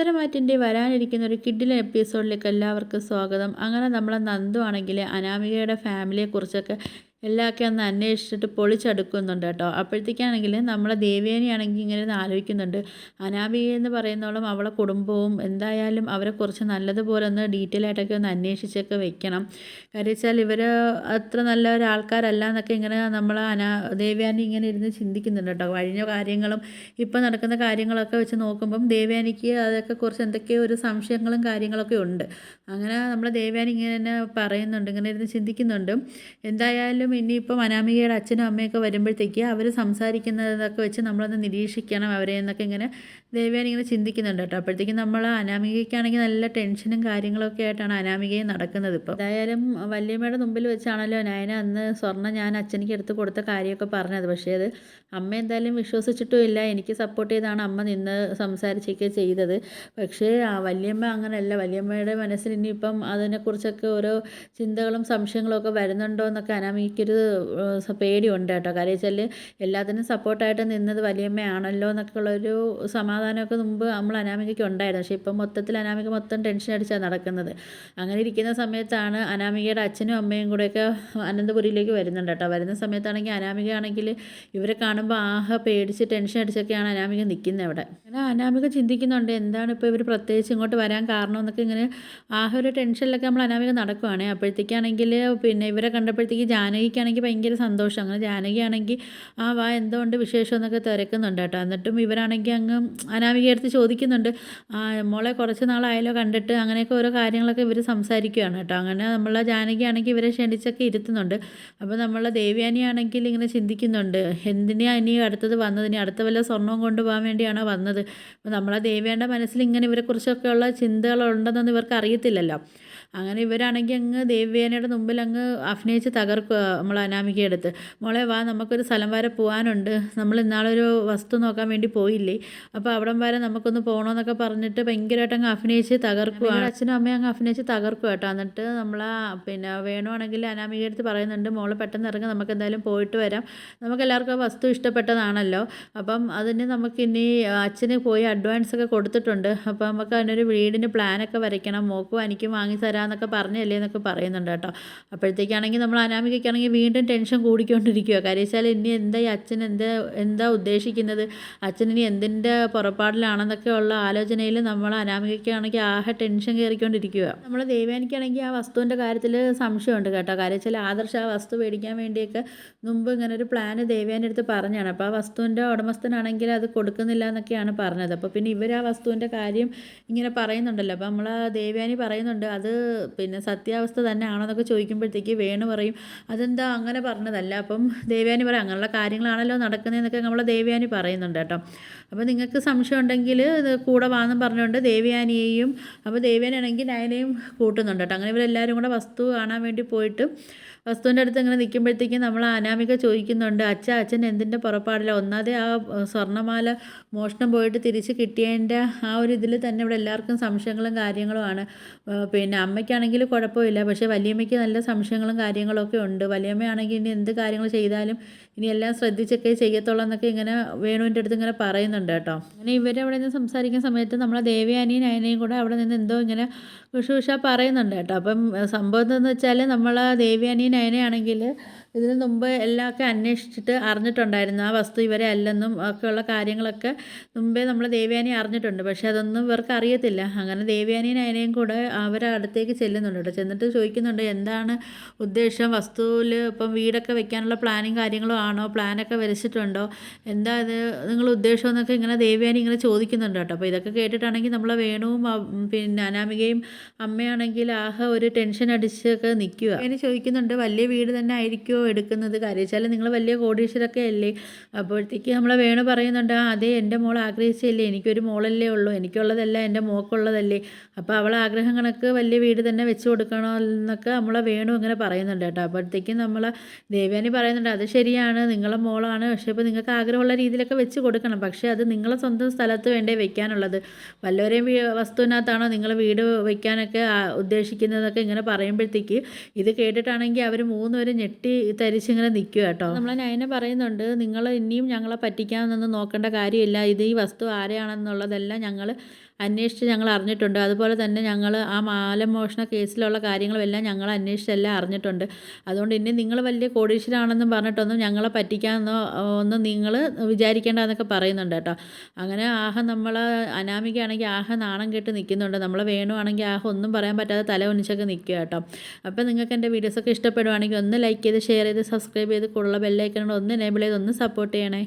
ഉത്തരമാറ്റിന്റെ വരാനിരിക്കുന്ന ഒരു കിഡിലെ എപ്പിസോഡിലേക്ക് എല്ലാവർക്കും സ്വാഗതം. അങ്ങനെ നമ്മളെ നന്ദു ആണെങ്കിൽ അനാമികയുടെ ഫാമിലിയെക്കുറിച്ചൊക്കെ എല്ലാമൊക്കെ ഒന്ന് അന്വേഷിച്ചിട്ട് പൊളിച്ചെടുക്കുന്നുണ്ട് കേട്ടോ. അപ്പോഴത്തേക്കാണെങ്കിൽ നമ്മളെ ദേവേനെയാണെങ്കിൽ ഇങ്ങനെ ഒന്ന് ആലോചിക്കുന്നുണ്ട്. അനാമിക എന്ന് പറയുന്നോളം അവളെ കുടുംബവും എന്തായാലും അവരെ കുറച്ച് നല്ലതുപോലെ ഒന്ന് ഡീറ്റെയിൽ ആയിട്ടൊക്കെ ഒന്ന് അന്വേഷിച്ചൊക്കെ വെക്കണം. കാര്യം വെച്ചാൽ ഇവർ അത്ര നല്ല ഒരാൾക്കാരല്ല എന്നൊക്കെ ഇങ്ങനെ നമ്മൾ അനാ ദേവയാനി ഇങ്ങനെ ഇരുന്ന് ചിന്തിക്കുന്നുണ്ട് കേട്ടോ. കഴിഞ്ഞ കാര്യങ്ങളും ഇപ്പം നടക്കുന്ന കാര്യങ്ങളൊക്കെ വെച്ച് നോക്കുമ്പം ദേവയാനിക്ക് അതൊക്കെ കുറച്ച് എന്തൊക്കെയോ ഒരു സംശയങ്ങളും കാര്യങ്ങളൊക്കെ ഉണ്ട്. അങ്ങനെ നമ്മൾ ദേവയാനി ഇങ്ങനെ പറയുന്നുണ്ട് ഇങ്ങനെ ഇരുന്ന് ചിന്തിക്കുന്നുണ്ട്. എന്തായാലും ഇനിയിപ്പം അനാമികയുടെ അച്ഛനും അമ്മയൊക്കെ വരുമ്പോഴത്തേക്ക് അവർ സംസാരിക്കുന്നതൊക്കെ വെച്ച് നമ്മളൊന്ന് നിരീക്ഷിക്കണം അവരെ എന്നൊക്കെ ഇങ്ങനെ ദേവയാനി ഇങ്ങനെ ചിന്തിക്കുന്നുണ്ട് കേട്ടോ. അപ്പോഴത്തേക്കും നമ്മൾ അനാമികയ്ക്കാണെങ്കിൽ നല്ല ടെൻഷനും കാര്യങ്ങളൊക്കെ ആയിട്ടാണ് അനാമികയും നടക്കുന്നത് ഇപ്പോൾ എന്തായാലും വല്യമ്മയുടെ മുമ്പിൽ വെച്ചാണല്ലോ നയന അന്ന് സ്വർണം ഞാൻ അച്ഛനിക്ക് എടുത്ത് കൊടുത്ത കാര്യമൊക്കെ പറഞ്ഞത്. പക്ഷേ അത് അമ്മ എന്തായാലും വിശ്വസിച്ചിട്ടും ഇല്ല. എനിക്ക് സപ്പോർട്ട് ചെയ്താണ് അമ്മ നിന്ന് സംസാരിച്ചൊക്കെ ചെയ്തത്. പക്ഷേ വല്യമ്മ അങ്ങനെയല്ല. വല്യമ്മയുടെ മനസ്സിൽ ഇനിയിപ്പം അതിനെക്കുറിച്ചൊക്കെ ഓരോ ചിന്തകളും സംശയങ്ങളും ഒക്കെ വരുന്നുണ്ടോ എന്നൊക്കെ അനാമിക്കൊരു ഏഹ്, പേടിയുണ്ട് കേട്ടോ. കാര്യം വെച്ചാൽ എല്ലാത്തിനും സപ്പോർട്ടായിട്ട് നിന്നത് വലിയമ്മയാണല്ലോ എന്നൊക്കെ ഉള്ളൊരു സമാധാനമൊക്കെ മുമ്പ് നമ്മൾ അനാമികയ്ക്ക് ഉണ്ടായിരുന്നു. പക്ഷേ ഇപ്പം മൊത്തത്തിൽ അനാമിക മൊത്തം ടെൻഷൻ അടിച്ചാണ് നടക്കുന്നത്. അങ്ങനെ ഇരിക്കുന്ന സമയത്താണ് അനാമികയുടെ അച്ഛനും അമ്മയും കൂടെയൊക്കെ അനന്തപുരിയിലേക്ക് വരുന്നുണ്ട് കേട്ടോ. വരുന്ന സമയത്താണെങ്കിൽ അനാമികയാണെങ്കിൽ ഇവരെ കാണുമ്പോൾ ആഹ പേടിച്ച് ടെൻഷൻ അടിച്ചൊക്കെയാണ് അനാമിക നിൽക്കുന്നത് അവിടെ. അങ്ങനെ അനാമിക ചിന്തിക്കുന്നുണ്ട് എന്താണ് ഇപ്പോൾ ഇവർ പ്രത്യേകിച്ച് ഇങ്ങോട്ട് വരാൻ കാരണം എന്നൊക്കെ ഇങ്ങനെ ആഹ ഒരു ടെൻഷനിലൊക്കെ നമ്മൾ അനാമിക നടക്കുവാണ്. അപ്പോഴത്തേക്കാണെങ്കിൽ പിന്നെ ഇവരെ കണ്ടപ്പോഴത്തേക്ക് ജാനകിക്കാണെങ്കിൽ ഭയങ്കര സന്തോഷം. അങ്ങനെ ജാനകിയാണെങ്കിൽ ആ വാ എന്തുകൊണ്ട് വിശേഷം എന്നൊക്കെ തിരക്കുന്നുണ്ട് കേട്ടോ. എന്നിട്ടും ഇവരാണെങ്കിൽ അങ്ങ് അനാമികയെടുത്ത് ചോദിക്കുന്നുണ്ട് മോളെ കുറച്ച് നാളായാലോ കണ്ടിട്ട്? അങ്ങനെയൊക്കെ ഓരോ കാര്യങ്ങളൊക്കെ ഇവർ സംസാരിക്കുകയാണ് കേട്ടോ. അങ്ങനെ നമ്മളെ ജാനകിയാണെങ്കിൽ ഇവരെ ക്ഷണിച്ചൊക്കെ ഇരുത്തുന്നുണ്ട്. അപ്പോൾ നമ്മളെ ദേവ്യാനിയാണെങ്കിൽ ഇങ്ങനെ ചിന്തിക്കുന്നുണ്ട് എന്തിനാ ഇനി അടുത്തത് വന്നത്? ഇനി അടുത്ത വല്ല സ്വർണവും കൊണ്ടുപോകാൻ വേണ്ടിയാണോ വന്നത്? അപ്പോൾ നമ്മളെ ദേവ്യാന്റെ മനസ്സിൽ ഇങ്ങനെ ഇവരെക്കുറിച്ചൊക്കെയുള്ള ചിന്തകളുണ്ടെന്നൊന്നും ഇവർക്ക് അറിയത്തില്ലല്ലോ. അങ്ങനെ ഇവരാണെങ്കിൽ അങ്ങ് ദേവ്യാനയുടെ മുമ്പിൽ അങ്ങ് അഭിനയിച്ച് തകർക്കുക നമ്മൾ അനാമികയെടുത്ത് മോളെ വാ നമുക്കൊരു സ്ഥലം വരെ പോകാനുണ്ട് നമ്മൾ ഇന്നാളൊരു വസ്തു നോക്കാൻ വേണ്ടി പോയില്ലേ? അപ്പോൾ അവിടം വരെ നമുക്കൊന്ന് പോകണമെന്നൊക്കെ പറഞ്ഞിട്ട് ഭയങ്കരമായിട്ട് അങ്ങ് അഭിനയിച്ച് തകർക്കുകയാണ് അച്ഛനും അമ്മയും അങ്ങ് അഭിനയിച്ച് തകർക്കുക കേട്ടോ എന്നിട്ട് നമ്മൾ പിന്നെ വേണമെങ്കിൽ അനാമിക അടുത്ത് പറയുന്നുണ്ട് മോളെ പെട്ടെന്ന് ഇറങ്ങി നമുക്ക് എന്തായാലും പോയിട്ട് വരാം. നമുക്ക് എല്ലാവർക്കും വസ്തു ഇഷ്ടപ്പെട്ടതാണല്ലോ. അപ്പം അതിന് നമുക്കിനി അച്ഛന് പോയി അഡ്വാൻസ് ഒക്കെ കൊടുത്തിട്ടുണ്ട്. അപ്പോൾ നമുക്ക് അതിനൊരു വീടിന് പ്ലാനൊക്കെ വരയ്ക്കണം. മോക്കും എനിക്കും വാങ്ങി തരാമെന്നൊക്കെ പറഞ്ഞല്ലേ എന്നൊക്കെ പറയുന്നുണ്ട് കേട്ടോ. അപ്പോഴത്തേക്കാണെങ്കിൽ നമ്മൾ അനാമികയ്ക്കാണെങ്കിൽ വീണ്ടും ടെൻഷൻ കൂടിക്കൊണ്ടിരിക്കുക കാര്യം വെച്ചാൽ ഇനി എന്താ ഈ അച്ഛൻ എന്താ എന്താ ഉദ്ദേശിക്കുന്നത്? അച്ഛൻ ഇനി എന്തിന്റെ പുറപ്പാടിലാണെന്നൊക്കെ ഉള്ള ആലോചനയിൽ നമ്മൾ അനാമികയ്ക്കാണെങ്കിൽ ആകെ ടെൻഷൻ കയറിക്കൊണ്ടിരിക്കുക നമ്മൾ ദേവ്യാനിക്കാണെങ്കിൽ ആ വസ്തുവിന്റെ കാര്യത്തിൽ സംശയമുണ്ട് കേട്ടോ. കാര്യം വെച്ചാൽ ആദർശ ആ വസ്തു മേടിക്കാൻ വേണ്ടിയൊക്കെ മുമ്പ് ഇങ്ങനെ ഒരു പ്ലാന് ദേവ്യാന്റെ അടുത്ത് പറഞ്ഞാണ് അപ്പോൾ ആ വസ്തുവിന്റെ ഉടമസ്ഥനാണെങ്കിൽ അത് കൊടുക്കുന്നില്ല എന്നൊക്കെയാണ് പറഞ്ഞത്. അപ്പോൾ പിന്നെ ഇവർ ആ വസ്തുവിന്റെ കാര്യം ഇങ്ങനെ പറയുന്നുണ്ടല്ലോ. അപ്പോൾ നമ്മൾ ദേവ്യാനി പറയുന്നുണ്ട് അത് പിന്നെ സത്യാവസ്ഥ തന്നെ ആണോ ചോദിക്കുമ്പോഴത്തേക്ക് വേണു പറയും അതെന്താ അങ്ങനെ പറഞ്ഞതല്ല അപ്പം ദേവയാനി പറയും അങ്ങനെയുള്ള കാര്യങ്ങളാണല്ലോ നടക്കുന്നതെന്നൊക്കെ നമ്മളെ ദേവയാനി പറയുന്നുണ്ട് കേട്ടോ. അപ്പോൾ നിങ്ങൾക്ക് സംശയം ഉണ്ടെങ്കിൽ കൂടെ വാന്നും പറഞ്ഞുകൊണ്ട് ദേവയാനിയെയും അപ്പോൾ ദേവയാനി ആണെങ്കിൽ നയനെയും കൂട്ടുന്നുണ്ട് കേട്ടോ. അങ്ങനെ ഇവരെല്ലാവരും കൂടെ വസ്തു കാണാൻ വേണ്ടി പോയിട്ട് വസ്തുവിന്റെ അടുത്ത് ഇങ്ങനെ നിൽക്കുമ്പോഴത്തേക്കും നമ്മൾ അനാമിക ചോദിക്കുന്നുണ്ട് അച്ഛ അച്ഛൻ എന്തിന്റെ പുറപ്പാടില്ല ഒന്നാതെ ആ സ്വർണമാല മോഷണം പോയിട്ട് തിരിച്ച് കിട്ടിയതിന്റെ ആ ഒരു ഇതിൽ തന്നെ ഇവിടെ എല്ലാവർക്കും സംശയങ്ങളും കാര്യങ്ങളുമാണ്. പിന്നെ പിന്നെ അമ്മയ്ക്കാണെങ്കിൽ കുഴപ്പമില്ല. പക്ഷേ വലിയമ്മയ്ക്ക് നല്ല സംശയങ്ങളും കാര്യങ്ങളൊക്കെ ഉണ്ട്. വലിയമ്മയാണെങ്കിൽ ഇനി എന്ത് കാര്യങ്ങൾ ചെയ്താലും ഇനി എല്ലാം ശ്രദ്ധിച്ചൊക്കെ ചെയ്യത്തുള്ളൂ എന്നൊക്കെ ഇങ്ങനെ വേണുവിന്റെ അടുത്ത് ഇങ്ങനെ പറയുന്നുണ്ട് കേട്ടോ. അങ്ങനെ ഇവരവിടെ നിന്ന് സംസാരിക്കുന്ന സമയത്ത് നമ്മളെ ദേവിയാനിയും നയനയും കൂടെ അവിടെ നിന്ന് എന്തോ ഇങ്ങനെ വിഷുവിഷ പറയുന്നുണ്ട് കേട്ടോ. അപ്പം സംഭവം എന്താണെന്ന് വെച്ചാൽ നമ്മൾ ദേവിയാനിയും നയനയാണെങ്കിൽ ഇതിന് മുമ്പ് എല്ലാമൊക്കെ അന്വേഷിച്ചിട്ട് അറിഞ്ഞിട്ടുണ്ടായിരുന്നു. ആ വസ്തു ഇവരെ അല്ലെന്നും ഒക്കെയുള്ള കാര്യങ്ങളൊക്കെ മുമ്പേ നമ്മൾ ദേവയാനി അറിഞ്ഞിട്ടുണ്ട്. പക്ഷേ അതൊന്നും ഇവർക്ക് അറിയത്തില്ല. അങ്ങനെ ദേവയാനിയും അതിനെയും കൂടെ അവരെ അടുത്തേക്ക് ചെല്ലുന്നുണ്ട് കേട്ടോ. ചെന്നിട്ട് ചോദിക്കുന്നുണ്ട് എന്താണ് ഉദ്ദേശം? വസ്തുവിൽ ഇപ്പം വീടൊക്കെ വെക്കാനുള്ള പ്ലാനും കാര്യങ്ങളും ആണോ? പ്ലാനൊക്കെ വരച്ചിട്ടുണ്ടോ? എന്താ ഇത് നിങ്ങൾ ഉദ്ദേശം എന്നൊക്കെ ഇങ്ങനെ ദേവയാനി ഇങ്ങനെ ചോദിക്കുന്നുണ്ട് കേട്ടോ. അപ്പോൾ ഇതൊക്കെ കേട്ടിട്ടാണെങ്കിൽ നമ്മളെ വേണുവും പിന്നെ അനാമികയും അമ്മയാണെങ്കിൽ ആഹ ഒരു ടെൻഷൻ അടിച്ചൊക്കെ നിൽക്കുക. അതിന് ചോദിക്കുന്നുണ്ട് വലിയ വീട് തന്നെ ആയിരിക്കുമോ എടുക്കുന്നത്. കാര്യം വെച്ചാൽ നിങ്ങൾ വലിയ കോടീശ്വരൊക്കെ അല്ലേ? അപ്പോഴത്തേക്ക് നമ്മളെ വേണു പറയുന്നുണ്ട് ആ അതെ എന്റെ മോൾ ആഗ്രഹിച്ചല്ലേ എനിക്കൊരു മോളല്ലേ ഉള്ളൂ. എനിക്കുള്ളതല്ല എന്റെ മോക്കുള്ളതല്ലേ? അപ്പോൾ അവളെ ആഗ്രഹം കണക്ക് വലിയ വീട് തന്നെ വെച്ച് കൊടുക്കണോ എന്നൊക്കെ നമ്മളെ വേണു ഇങ്ങനെ പറയുന്നുണ്ട് കേട്ടോ. അപ്പോഴത്തേക്കും നമ്മളെ ദേവ്യാനി പറയുന്നുണ്ട് അത് ശരിയാണ് നിങ്ങളെ മോളാണ്. പക്ഷേ ഇപ്പോൾ നിങ്ങൾക്ക് ആഗ്രഹമുള്ള രീതിയിലൊക്കെ വെച്ച് കൊടുക്കണം. പക്ഷേ അത് നിങ്ങളെ സ്വന്തം സ്ഥലത്ത് വേണ്ടേ വെക്കാനുള്ളത്. വല്ലവരെയും വസ്തുവിനകത്താണോ നിങ്ങൾ വീട് വെക്കാനൊക്കെ ആ, ഉദ്ദേശിക്കുന്നതൊക്കെ ഇങ്ങനെ പറയുമ്പോഴത്തേക്ക് ഇത് കേട്ടിട്ടാണെങ്കിൽ അവർ മൂന്നുപേരും ഞെട്ടി തരിച്ചിങ്ങനെ നിൽക്കുക കേട്ടോ. നമ്മളെ നയന പറയുന്നുണ്ട് നിങ്ങൾ ഇനിയും ഞങ്ങളെ പറ്റിക്കാമെന്നൊന്നും നോക്കേണ്ട കാര്യമില്ല. ഇത് ഈ വസ്തു ആരെയാണെന്നുള്ളതെല്ലാം ഞങ്ങൾ അന്വേഷിച്ച് ഞങ്ങൾ അറിഞ്ഞിട്ടുണ്ട്. അതുപോലെ തന്നെ ഞങ്ങൾ ആ മാലമോഷണ കേസിലുള്ള കാര്യങ്ങളുമെല്ലാം ഞങ്ങൾ അന്വേഷിച്ചെല്ലാം അറിഞ്ഞിട്ടുണ്ട്. അതുകൊണ്ട് ഇനി നിങ്ങൾ വലിയ കോടീശ്വരാണെന്നും പറഞ്ഞിട്ടൊന്നും ഞങ്ങളെ പറ്റിക്കാമെന്നോ ഒന്നും നിങ്ങൾ വിചാരിക്കേണ്ടെന്നൊക്കെ പറയുന്നുണ്ട് കേട്ടോ. അങ്ങനെ ആഹ നമ്മൾ അനാമികയാണെങ്കിൽ ആഹ നാണം കെട്ട് നിൽക്കുന്നുണ്ട്. നമ്മൾ വേണുവാണെങ്കിൽ ആഹ ഒന്നും പറയാൻ പറ്റാതെ തല ഒന്നിച്ചൊക്കെ നിൽക്കുക കേട്ടോ. അപ്പോൾ നിങ്ങൾക്ക് എന്റെ വീഡിയോസൊക്കെ ഇഷ്ടപ്പെടുവാണെങ്കിൽ ഒന്ന് ലൈക്ക് ചെയ്ത് ഷെയർ ചെയ്ത് സബ്സ്ക്രൈബ് ചെയ്ത് കൂടുതൽ ബെല്ലൈക്കണം ഒന്ന് എനേബിൾ ചെയ്ത് ഒന്ന് സപ്പോർട്ട് ചെയ്യണേ.